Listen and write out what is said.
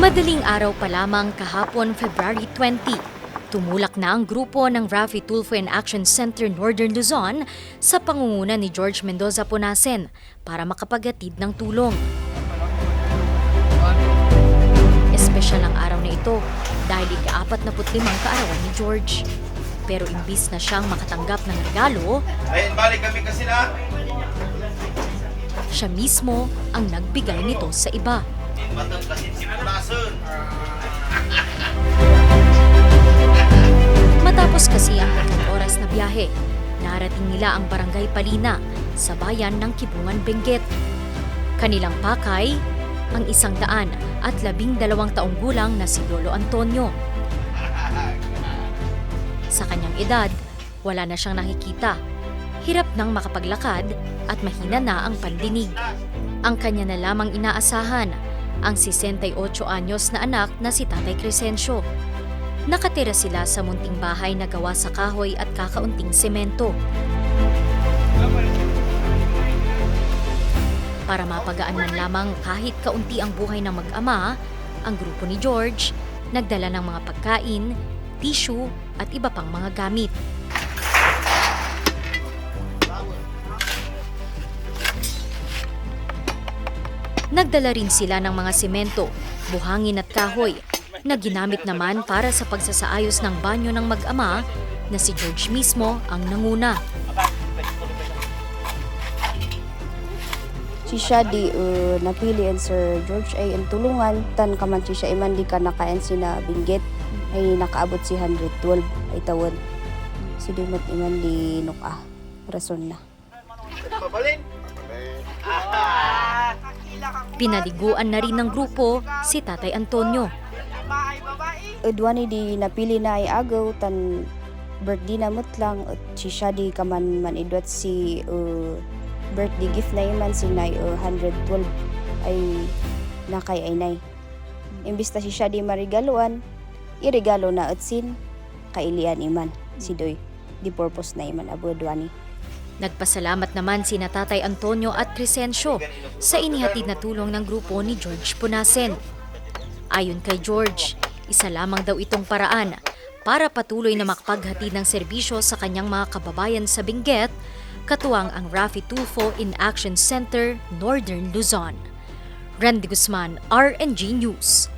Madaling araw pa lamang kahapon February 20, tumulak na ang grupo ng Rafi Tulfo and Action Center Northern Luzon sa pangunguna ni George Mendoza Punasen para makapagatid ng tulong. Espesyal ang araw na ito dahil ika-45 kaarawan ni George. Pero imbis na siyang makatanggap ng regalo, Ayun, balik kami kasi na. siya mismo ang nagbigay nito sa iba. Matang kasi si Punason. Matapos kasi ang tatlong oras na biyahe, narating nila ang barangay Palina sa bayan ng Kibungan, Benguet. Kanilang pakay, ang isang daan at labing dalawang taong gulang na si Lolo Antonio. Sa kanyang edad, wala na siyang nakikita. Hirap nang makapaglakad at mahina na ang pandinig. Ang kanya na lamang inaasahan, ang 68 anyos na anak na si Tatay Crescencio. Nakatira sila sa munting bahay na gawa sa kahoy at kakaunting semento. Para mapagaan man lamang kahit kaunti ang buhay ng mag-ama, ang grupo ni George nagdala ng mga pagkain, tissue at iba pang mga gamit. Nagdala rin sila ng mga semento, buhangin at kahoy na ginamit naman para sa pagsasaayos ng banyo ng mag-ama na si George mismo ang nanguna. si siya di uh, napili and Sir George ay ang tulungan. Tan kaman si siya iman di ka nakaen sina binggit. Ay nakaabot si 112 ay tawad. Si di mat iman di nuka. Rason na. Pabalin. Pinaliguan na rin ng grupo si Tatay Antonio. udwani di napili na ay agaw tan birthday na lang at si siya di kaman man idwat si uh, birthday gift na iman si nay uh, 112 ay nakay ay nay. Imbis ta si siya di marigaluan iregalo na at sin kailian iman si doy. Di purpose na iman abo udwani Nagpasalamat naman si Tatay Antonio at Crescencio sa inihatid na tulong ng grupo ni George Punasen. Ayon kay George, isa lamang daw itong paraan para patuloy na makapaghatid ng serbisyo sa kanyang mga kababayan sa Benguet, katuwang ang Rafi Tulfo in Action Center, Northern Luzon. Randy Guzman, RNG News.